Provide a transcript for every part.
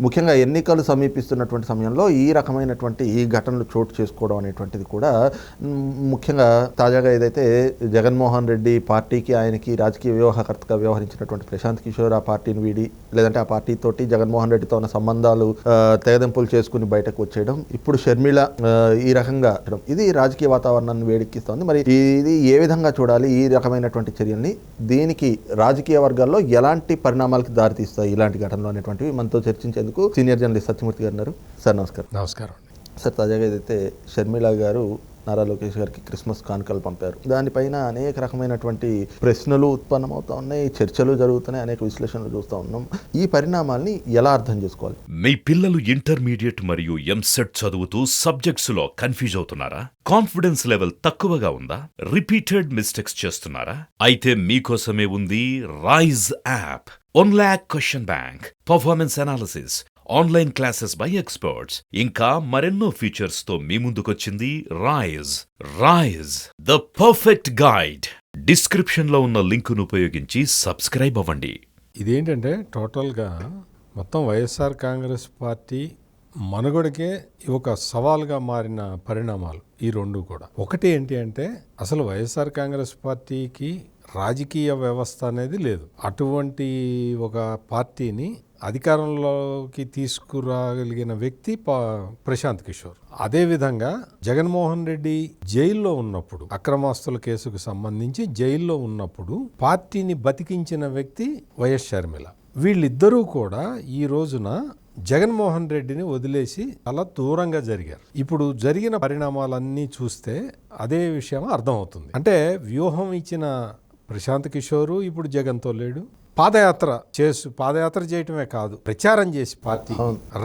ముఖ్యంగా ఎన్నికలు సమీపిస్తున్నటువంటి సమయంలో ఈ రకమైనటువంటి ఈ ఘటనలు చోటు చేసుకోవడం అనేటువంటిది కూడా ముఖ్యంగా తాజాగా ఏదైతే జగన్మోహన్ రెడ్డి పార్టీకి ఆయనకి రాజకీయ వ్యవహారకర్తగా వ్యవహరించినటువంటి ప్రశాంత్ కిషోర్ ఆ పార్టీని వీడి లేదంటే ఆ పార్టీతోటి జగన్మోహన్ రెడ్డితో ఉన్న సంబంధాలు తెగదెంపులు చేసుకుని బయటకు వచ్చేయడం ఇప్పుడు షర్మిల ఈ రకంగా. ఇది రాజకీయ వాతావరణాన్ని వేడెక్కిస్తోంది. మరి ఇది ఏ విధంగా చూడాలి? ఈ రకమైనటువంటి చర్యల్ని దీనికి రాజకీయ వర్గాల్లో ఎలాంటి పరిణామాలకు దారితీస్తాయి ఇలాంటి ఘటనలు అనేటువంటివి మనతో చర్చించేందుకు సీనియర్ జర్నలిస్ట్ సత్యమూర్తి గారు ఉన్నారు. సార్ నమస్కారం. నమస్కారం సార్ తాజాగా ఏదైతే షర్మిల గారు నారా లోకేష్ గారికి క్రిస్మస్ కానుకలు పంపారు. దానిపైన అనేక రకమైనటువంటి ప్రశ్నలు ఉత్పన్నమవుతా ఉన్నాయి చర్చలు జరుగుతున్నాయి అనేక విశ్లేషణలు చూస్తూ ఉన్నాం. ఈ పరిణామాల్ని ఎలా అర్థం చేసుకోవాలి? మీ పిల్లలు ఇంటర్మీడియట్ మరియు ఎంసెట్ చదువుతూ సబ్జెక్ట్స్లో కన్ఫ్యూజ్ అవుతున్నారా? కాన్ఫిడెన్స్ లెవెల్ తక్కువగా ఉందా? రిపీటెడ్ మిస్టేక్స్ చేస్తున్నారా? అయితే మీకోసమే ఉంది Rise app one lakh question bank performance analysis online classes by experts. ఇంకా మరెన్నో ఫీచర్స్తో మీ ముందుకొచ్చింది Rise Rise the perfect guide డిస్క్రిప్షన్లో ఉన్న లింకును ఉపయోగించి సబ్స్క్రైబ్ అవ్వండి. ఇదేంటంటే టోటల్గా మొత్తం వైఎస్ఆర్ కాంగ్రెస్ పార్టీ మనుగడకే ఒక సవాల్గా మారిన పరిణామాలు ఈ రెండు కూడా. ఒకటి ఏంటి అంటే అసలు వైఎస్ఆర్ కాంగ్రెస్ పార్టీకి రాజకీయ వ్యవస్థ అనేది లేదు. అటువంటి ఒక పార్టీని అధికారంలోకి తీసుకురాగలిగిన వ్యక్తి పా- ప్రశాంత్ కిషోర్. అదేవిధంగా జగన్మోహన్ రెడ్డి జైల్లో ఉన్నప్పుడు అక్రమాస్తుల కేసుకు సంబంధించి జైల్లో ఉన్నప్పుడు పార్టీని బతికించిన వ్యక్తి వైఎస్ షర్మిల. వీళ్ళిద్దరూ కూడా ఈ రోజున జగన్మోహన్ రెడ్డిని వదిలేసి చాలా దూరంగా జరిగారు. ఇప్పుడు జరిగిన పరిణామాలన్నీ చూస్తే అదే విషయం అర్థమవుతుంది అంటే వ్యూహం ఇచ్చిన ప్రశాంత్ కిషోరు ఇప్పుడు జగన్తో లేడు. పాదయాత్ర చేసు పాదయాత్ర చేయటమే కాదు ప్రచారం చేసి పార్టీ.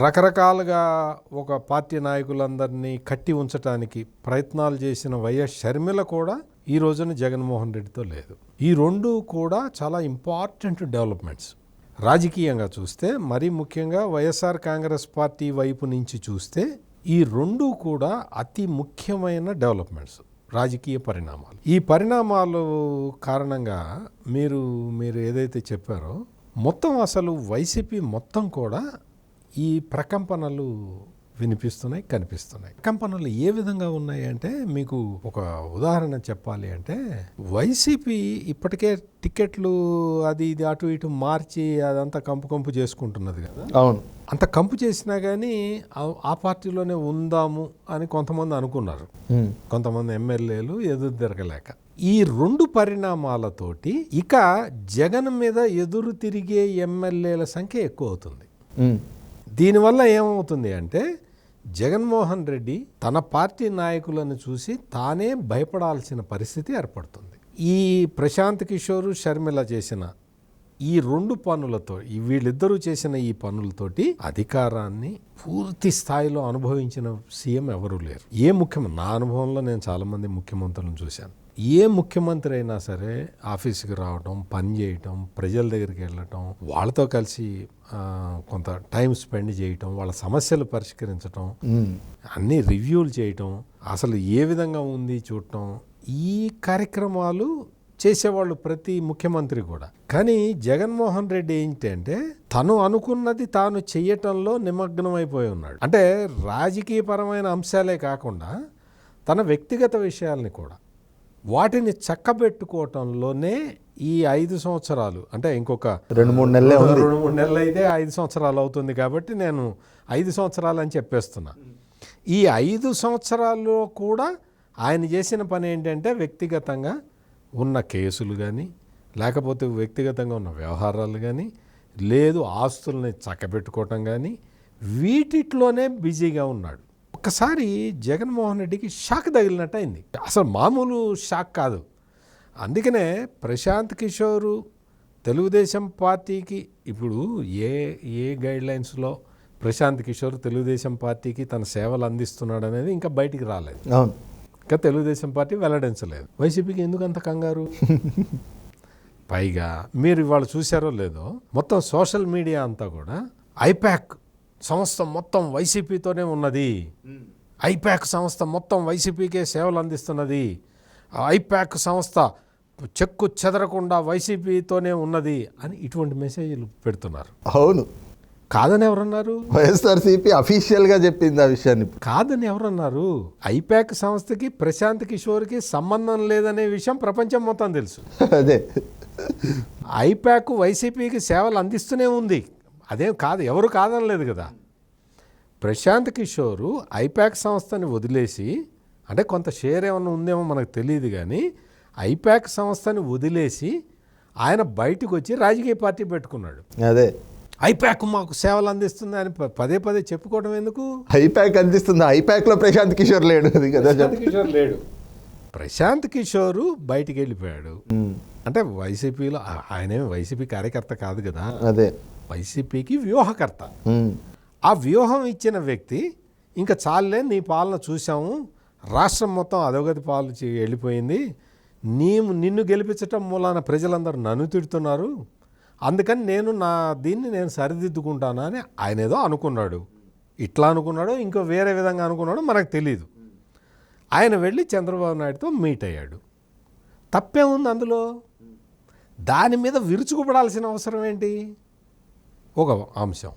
రకరకాలుగా ఒక పార్టీ నాయకులందరినీ కట్టి ఉంచటానికి ప్రయత్నాలు చేసిన వైఎస్ షర్మిల కూడా ఈ రోజున జగన్మోహన్ రెడ్డితో లేదు. ఈ రెండు కూడా చాలా ఇంపార్టెంట్ డెవలప్మెంట్స్. రాజకీయంగా చూస్తే మరీ ముఖ్యంగా వైఎస్ఆర్ కాంగ్రెస్ పార్టీ వైపు నుంచి చూస్తే ఈ రెండు కూడా అతి ముఖ్యమైన డెవలప్మెంట్స్. రాజకీయ పరిణామాలు. ఈ పరిణామాలు కారణంగా మీరు మీరు ఏదైతే చెప్పారో మొత్తం అసలు వైసీపీ మొత్తం కూడా ఈ ప్రకంపనలు వినిపిస్తున్నాయి కనిపిస్తున్నాయి. ప్రకంపనలు ఏ విధంగా ఉన్నాయి అంటే మీకు ఒక ఉదాహరణ చెప్పాలి అంటే వైసీపీ ఇప్పటికే టికెట్లు అది ఇది అటు ఇటు మార్చి అదంతా కంపు కంపు చేసుకుంటున్నది కదా. అవును. అంత కంపు చేసినా కానీ ఆ- పార్టీలోనే ఉందాము అని కొంతమంది అనుకున్నారు. కొంతమంది ఎమ్మెల్యేలు ఎదురు తిరగలేక. ఈ రెండు పరిణామాలతోటి ఇక జగన్ మీద ఎదురు తిరిగే ఎమ్మెల్యేల సంఖ్య ఎక్కువ అవుతుంది. దీనివల్ల ఏమవుతుంది అంటే జగన్మోహన్ రెడ్డి తన పార్టీ నాయకులను చూసి తానే భయపడాల్సిన పరిస్థితి ఏర్పడుతుంది. ఈ ప్రశాంత్ కిషోర్ షర్మిల చేసిన ఈ రెండు పనులతో ఈ వీళ్ళిద్దరూ చేసిన ఈ పనులతోటి అధికారాన్ని పూర్తి స్థాయిలో అనుభవించిన సీఎం ఎవరూ లేరు ఏ ముఖ్యమంత్రి నా అనుభవంలో నేను చాలా మంది ముఖ్యమంత్రులను చూశాను ఏ ముఖ్యమంత్రి అయినా సరే ఆఫీస్కి రావడం పని చేయటం ప్రజల దగ్గరికి వెళ్ళటం వాళ్ళతో కలిసి కొంత టైం స్పెండ్ చేయటం వాళ్ళ సమస్యలు పరిష్కరించటం. అన్ని రివ్యూలు చేయటం అసలు ఏ విధంగా ఉంది చూడటం ఈ కార్యక్రమాలు చేసేవాళ్ళు ప్రతి ముఖ్యమంత్రి కూడా. కానీ జగన్మోహన్ రెడ్డి ఏంటంటే తను అనుకున్నది తాను చెయ్యటంలో నిమగ్నం అయిపోయి ఉన్నాడు. అంటే రాజకీయపరమైన అంశాలే కాకుండా తన వ్యక్తిగత విషయాల్ని కూడా. వాటిని చక్కబెట్టుకోవటంలోనే ఈ ఐదు సంవత్సరాలు అంటే ఇంకొక రెండు మూడు నెలలే రెండు మూడు నెలలు అయితే ఐదు సంవత్సరాలు అవుతుంది కాబట్టి నేను ఐదు సంవత్సరాలు అని చెప్పేస్తున్నా. ఈ ఐదు సంవత్సరాల్లో కూడా ఆయన చేసిన పని ఏంటంటే వ్యక్తిగతంగా ఉన్న కేసులు కానీ లేకపోతే వ్యక్తిగతంగా ఉన్న వ్యవహారాలు కానీ లేదు ఆస్తుల్ని చక్కబెట్టుకోవటం కానీ వీటిట్లోనే బిజీగా ఉన్నాడు. ఒక్కసారి జగన్మోహన్ రెడ్డికి షాక్ తగిలినట్టు అయింది. అసలు మామూలు షాక్ కాదు. అందుకనే ప్రశాంత్ కిషోరు తెలుగుదేశం పార్టీకి ఇప్పుడు ఏ ఏ గైడ్లైన్స్లో ప్రశాంత్ కిషోర్ తెలుగుదేశం పార్టీకి తన సేవలు అందిస్తున్నాడు అనేది ఇంకా బయటికి రాలేదు. అవును. ఇంకా తెలుగుదేశం పార్టీ వెల్లడించలేదు. వైసీపీకి ఎందుకు అంత కంగారు? పైగా మీరు ఇవాళ చూసారో లేదో మొత్తం సోషల్ మీడియా అంతా కూడా ఐపాక్ సంస్థ మొత్తం వైసీపీతోనే ఉన్నది. ఐపాక్ సంస్థ మొత్తం వైసీపీకే సేవలు అందిస్తున్నది. ఆ ఐపాక్ సంస్థ చెక్కు చెదరకుండా వైసీపీతోనే ఉన్నది అని ఇటువంటి మెసేజ్లు పెడుతున్నారు. అవును. కాదని ఎవరన్నారు? వైఎస్ఆర్సీపీ అఫీషియల్గా చెప్పింది ఆ విషయాన్ని కాదని ఎవరన్నారు? ఐపాక్ సంస్థకి ప్రశాంత్ కిషోర్కి సంబంధం లేదనే విషయం ప్రపంచం మొత్తం తెలుసు. అదే. ఐపాక్ వైసీపీకి సేవలు అందిస్తూనే ఉంది. అదేం కాదు ఎవరు కాదనలేదు కదా. ప్రశాంత్ కిషోరు ఐపాక్ సంస్థని వదిలేసి అంటే కొంత షేర్ ఏమైనా ఉందేమో మనకు తెలియదు కానీ ఐపాక్ సంస్థని వదిలేసి ఆయన బయటకు వచ్చి రాజకీయ పార్టీ పెట్టుకున్నాడు. అదే. ఐపాక్ మాకు సేవలు అందిస్తుంది అని పదే పదే చెప్పుకోవడం ఎందుకు? ఐపాక్ అందిస్తుంది. ఐపాక్లో ప్రశాంత్ కిషోర్ లేడు అది కదా ప్రశాంత్ కిషోర్ లేడు. ప్రశాంత్ కిషోరు బయటికి వెళ్ళిపోయాడు. అంటే వైసీపీలో ఆ- ఆయనేమి వైసీపీ కార్యకర్త కాదు కదా. అదే. వైసీపీకి వ్యూహకర్త. ఆ వ్యూహం ఇచ్చిన వ్యక్తి ఇంకా చాలే నీ పాలన చూసాము రాష్ట్రం మొత్తం అధోగతి పాలు చే- వెళ్ళిపోయింది నీ నిన్ను గెలిపించటం మూలాన ప్రజలందరూ నన్ను తిడుతున్నారు. అందుకని నేను నా దీన్ని నేను సరిదిద్దుకుంటాను అని ఆయన ఏదో అనుకున్నాడు. ఇట్లా అనుకున్నాడో ఇంకో వేరే విధంగా అనుకున్నాడో మనకు తెలియదు ఆయన వెళ్ళి చంద్రబాబు నాయుడుతో మీట్ అయ్యాడు. తప్పేముంది అందులో? దాని మీద విరుచుకుపడాల్సిన అవసరం ఏంటి? ఒక అంశం.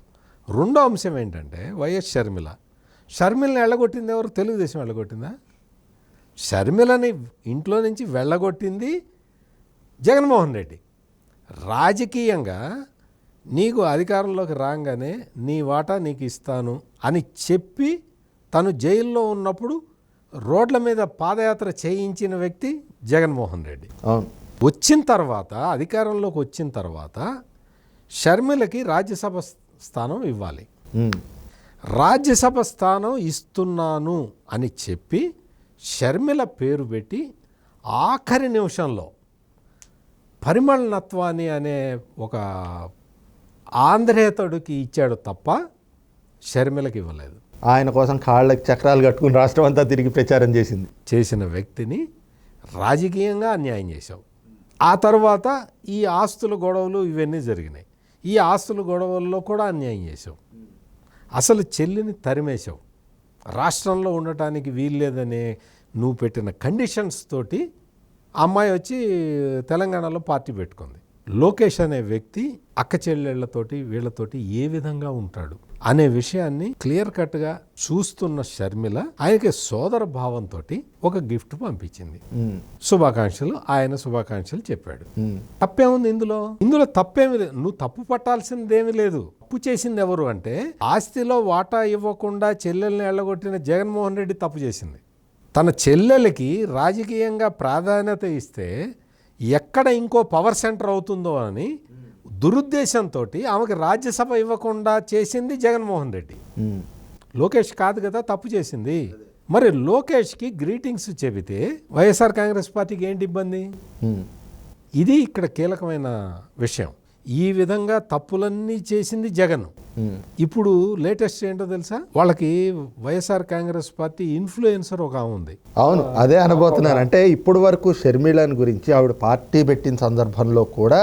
రెండో అంశం ఏంటంటే వైఎస్ షర్మిల. షర్మిలని వెళ్ళగొట్టింది ఎవరు? తెలుగుదేశం వెళ్ళగొట్టిందా షర్మిలని ఇంట్లో నుంచి వెళ్ళగొట్టింది జగన్మోహన్ రెడ్డి. రాజకీయంగా నీకు అధికారంలోకి రాగానే నీ వాటా నీకు ఇస్తాను అని చెప్పి తను జైల్లో ఉన్నప్పుడు రోడ్ల మీద పాదయాత్ర చేయించిన వ్యక్తి జగన్మోహన్ రెడ్డి. వచ్చిన తర్వాత అధికారంలోకి వచ్చిన తర్వాత షర్మిలకి రాజ్యసభ స్థానం ఇవ్వాలి. రాజ్యసభ స్థానం ఇస్తున్నాను అని చెప్పి షర్మిల పేరు పెట్టి ఆఖరి నిమిషంలో పరిమళ నత్వాని అనే ఒక ఆంధ్రేతడుకి ఇచ్చాడు తప్ప షర్మిలకి ఇవ్వలేదు. ఆయన కోసం కాళ్ళకి చక్రాలు కట్టుకుని రాష్ట్రం అంతా తిరిగి ప్రచారం చేసింది. చేసిన వ్యక్తిని రాజకీయంగా అన్యాయం చేశావు. ఆ తర్వాత ఈ ఆస్తుల గొడవలు ఇవన్నీ జరిగినాయి. ఈ ఆస్తుల గొడవల్లో కూడా అన్యాయం చేశావు. అసలు చెల్లిని తరిమేశావు. రాష్ట్రంలో ఉండటానికి వీల్లేదనే నువ్వు పెట్టిన కండిషన్స్ తోటి అమ్మాయి వచ్చి తెలంగాణలో పార్టీ పెట్టుకుంది. లోకేష్ అనే వ్యక్తి అక్క చెల్లెళ్ళతోటి వీళ్ళతోటి ఏ విధంగా ఉంటాడు అనే విషయాన్ని క్లియర్ కట్గా చూస్తున్న షర్మిల ఆయనకి సోదర భావంతో ఒక గిఫ్ట్ పంపించింది. శుభాకాంక్షలు ఆయన శుభాకాంక్షలు చెప్పాడు. తప్పేముంది ఇందులో? ఇందులో తప్పేమి లేదు. నువ్వు తప్పు పట్టాల్సిందేమీ లేదు. తప్పు చేసింది ఎవరు అంటే ఆస్తిలో వాటా ఇవ్వకుండా చెల్లెల్ని ఎళ్ళగొట్టిన జగన్మోహన్ రెడ్డి తప్పు చేసింది. తన చెల్లెలకి రాజకీయంగా ప్రాధాన్యత ఇస్తే ఎక్కడ ఇంకో పవర్ సెంటర్ అవుతుందో అని దురుద్దేశంతో ఆమెకి రాజ్యసభ ఇవ్వకుండా చేసింది జగన్మోహన్ రెడ్డి. లోకేష్ కాదు కదా తప్పు చేసింది. మరి లోకేష్కి గ్రీటింగ్స్ చెబితే వైఎస్ఆర్ కాంగ్రెస్ పార్టీకి ఏంటి ఇబ్బంది? ఇది ఇక్కడ కీలకమైన విషయం. ఈ విధంగా తప్పులన్నీ చేసింది జగన్. ఇప్పుడు లేటెస్ట్ ఏంటో తెలుసా? వాళ్ళకి వైఎస్ఆర్ కాంగ్రెస్ పార్టీ ఇన్ఫ్లుయెన్సర్ ఒక ఉంది. అవును అదే అనబోతున్నాను అంటే ఇప్పుడు వరకు షర్మిలని గురించి ఆవిడ పార్టీ పెట్టిన సందర్భంలో కూడా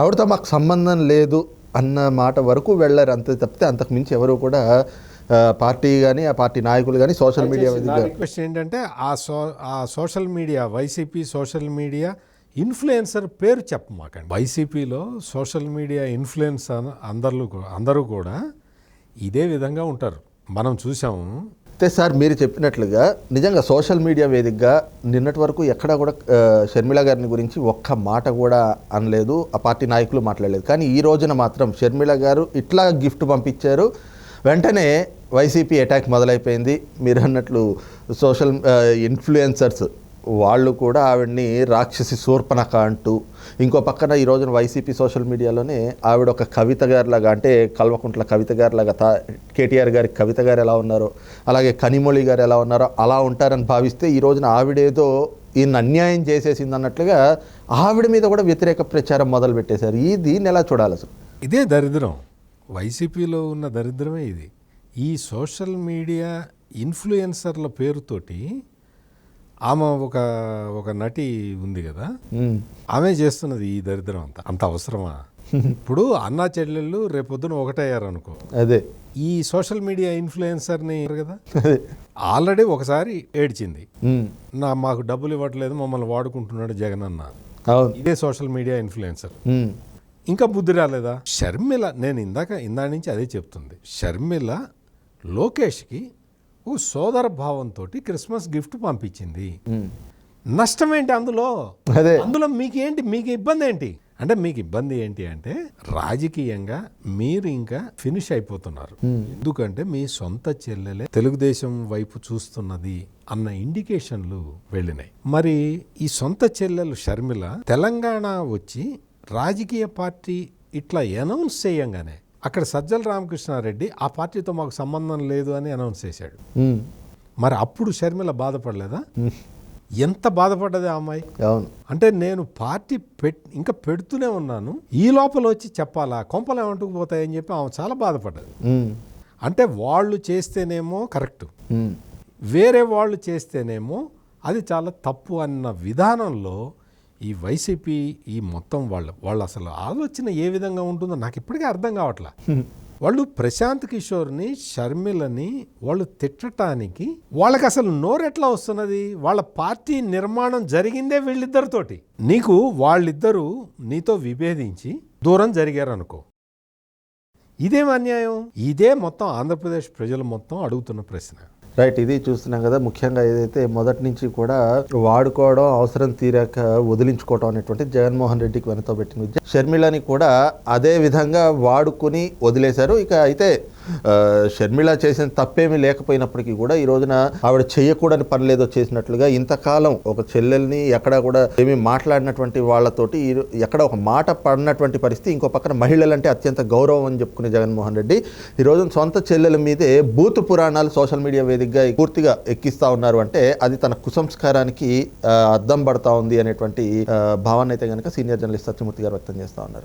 ఆవిడతో మాకు సంబంధం లేదు అన్న మాట వరకు వెళ్ళారు. అంతే తప్పితే అంతకు మించి ఎవరు కూడా పార్టీ కానీ ఆ పార్టీ నాయకులు కానీ సోషల్ మీడియా రిక్వెస్ట్ ఏంటంటే ఆ సో ఆ social media YCP social media influencer పేరు చెప్పమాకండి. వైసీపీలో సోషల్ మీడియా ఇన్ఫ్లుయెన్స్ అందరూ అందరూ కూడా ఇదే విధంగా ఉంటారు. మనం చూసాము అయితే సార్ మీరు చెప్పినట్లుగా నిజంగా సోషల్ మీడియా వేదికగా నిన్నటి వరకు ఎక్కడా కూడా షర్మిల గారిని గురించి ఒక్క మాట కూడా అనలేదు. ఆ పార్టీ నాయకులు మాట్లాడలేదు. కానీ ఈ రోజున మాత్రం షర్మిల గారు ఇట్లా గిఫ్ట్ పంపించారు. వెంటనే వైసీపీ అటాక్ మొదలైపోయింది. మీరు అన్నట్లు సోషల్ ఇన్ఫ్లుయెన్సర్స్ వాళ్ళు కూడా ఆవిడ్ని రాక్షసి శూర్పణక అంటూ ఇంకో పక్కన ఈ రోజున వైసీపీ సోషల్ మీడియాలోనే ఆవిడ ఒక కవిత గారిలాగా అంటే కల్వకుంట్ల కవిత గారిలాగా తా కేటీఆర్ గారి కవిత గారు ఎలా ఉన్నారో అలాగే కనిమొళి గారు ఎలా ఉన్నారో అలా ఉంటారని భావిస్తే ఈ రోజున ఆవిడేదో ఈయన అన్యాయం చేసేసింది అన్నట్లుగా ఆవిడ మీద కూడా వ్యతిరేక ప్రచారం మొదలు పెట్టేశారు. ఈ దీన్ని ఎలా చూడాలి అసలు. ఇదే దరిద్రం. వైసీపీలో ఉన్న దరిద్రమే ఇది. ఈ సోషల్ మీడియా ఇన్ఫ్లుయెన్సర్ల పేరుతోటి ఆమె ఒక ఒక నటి ఉంది కదా. ఆమె చేస్తున్నది ఈ దరిద్రం అంతా. అంత అవసరమా? ఇప్పుడు అన్నా చెల్లెళ్ళు రేపొద్దున ఒకటయ్యారు అనుకో అదే. ఈ సోషల్ మీడియా ఇన్ఫ్లుయెన్సర్ని కదా? ఆల్రెడీ ఒకసారి ఏడ్చింది. నా మాకు డబ్బులు ఇవ్వట్లేదు మమ్మల్ని వాడుకుంటున్నాడు జగన్ అన్న. ఇదే సోషల్ మీడియా ఇన్ఫ్లుయెన్సర్. ఇంకా బుద్ధి రాలేదా? షర్మిల నేను ఇందాక ఇందా నుంచి అదే చెప్తుంది. షర్మిల లోకేష్కి ఓ సోదర భావంతో క్రిస్మస్ గిఫ్ట్ పంపించింది. నష్టం ఏంటి అందులో? అదే. అందులో మీకేంటి? మీకు ఇబ్బంది ఏంటి? అంటే మీకు ఇబ్బంది ఏంటి అంటే రాజకీయంగా మీరు ఇంకా ఫినిష్ అయిపోతున్నారు. ఎందుకంటే మీ సొంత చెల్లెలే తెలుగుదేశం వైపు చూస్తున్నది అన్న ఇండికేషన్లు వెళ్ళినాయి. మరి ఈ సొంత చెల్లెలు షర్మిల తెలంగాణ వచ్చి రాజకీయ పార్టీ ఇట్లా అనౌన్స్ చేయంగానే అక్కడ సజ్జల రామకృష్ణారెడ్డి ఆ పార్టీతో మాకు సంబంధం లేదు అని అనౌన్స్ చేశాడు. మరి అప్పుడు షర్మిల బాధపడలేదా? ఎంత బాధపడ్డది ఆ అమ్మాయి? అవును. అంటే నేను పార్టీ పెట్ ఇంకా పెడుతూనే ఉన్నాను. ఈ లోపల వచ్చి చెప్పాలా? కొంపలు ఏమంటుకుపోతాయని చెప్పి ఆమె చాలా బాధపడ్డది. అంటే వాళ్ళు చేస్తేనేమో కరెక్ట్. వేరే వాళ్ళు చేస్తేనేమో అది చాలా తప్పు అన్న విధానంలో ఈ వైసీపీ ఈ మొత్తం వాళ్ళు వాళ్ళు అసలు ఆలోచన ఏ విధంగా ఉంటుందో నాకు ఇప్పటికీ అర్థం కావట్లా. వాళ్ళు ప్రశాంత్ కిషోర్ని షర్మిలని వాళ్ళు తిట్టడానికి వాళ్ళకి అసలు నోరెట్లా వస్తున్నది? వాళ్ళ పార్టీ నిర్మాణం జరిగిందే వీళ్ళిద్దరితోటి. నీకు వాళ్ళిద్దరూ నీతో విభేదించి దూరం జరిగారు అనుకో ఇదేం అన్యాయం? ఇదే మొత్తం ఆంధ్రప్రదేశ్ ప్రజలు మొత్తం అడుగుతున్న ప్రశ్న. రైట్ ఇది చూస్తున్నాం కదా ముఖ్యంగా ఏదైతే మొదటి నుంచి కూడా వాడుకోవడం అవసరం తీరాక వదిలించుకోవడం అనేటువంటి జగన్మోహన్ రెడ్డికి వెనతో పెట్టిన విద్య. షర్మిలని కూడా అదే విధంగా వాడుకుని వదిలేశారు. ఇక అయితే షర్మిళ చేసిన తప్పేమీ లేకపోయినప్పటికీ కూడా ఈ రోజున ఆవిడ చేయకూడని పని లేదో చేసినట్లుగా ఇంతకాలం ఒక చెల్లెల్ని ఎక్కడా కూడా ఏమీ మాట్లాడినటువంటి వాళ్ళతోటి ఈ ఎక్కడ ఒక మాట పడినటువంటి పరిస్థితి ఇంకో పక్కన మహిళలంటే అత్యంత గౌరవం అని చెప్పుకునే జగన్మోహన్ రెడ్డి ఈ రోజున సొంత చెల్లెల మీదే బూత్ పురాణాలు సోషల్ మీడియా వేదికగా పూర్తిగా ఎక్కిస్తా ఉన్నారు అంటే అది తన కుసంస్కారానికి అద్దం పడతా ఉంది అనేటువంటి ఆ, భావాన్ని అయితే కనుక సీనియర్ జర్నలిస్ట్ సత్యమూర్తి గారు వ్యక్తం చేస్తా ఉన్నారు.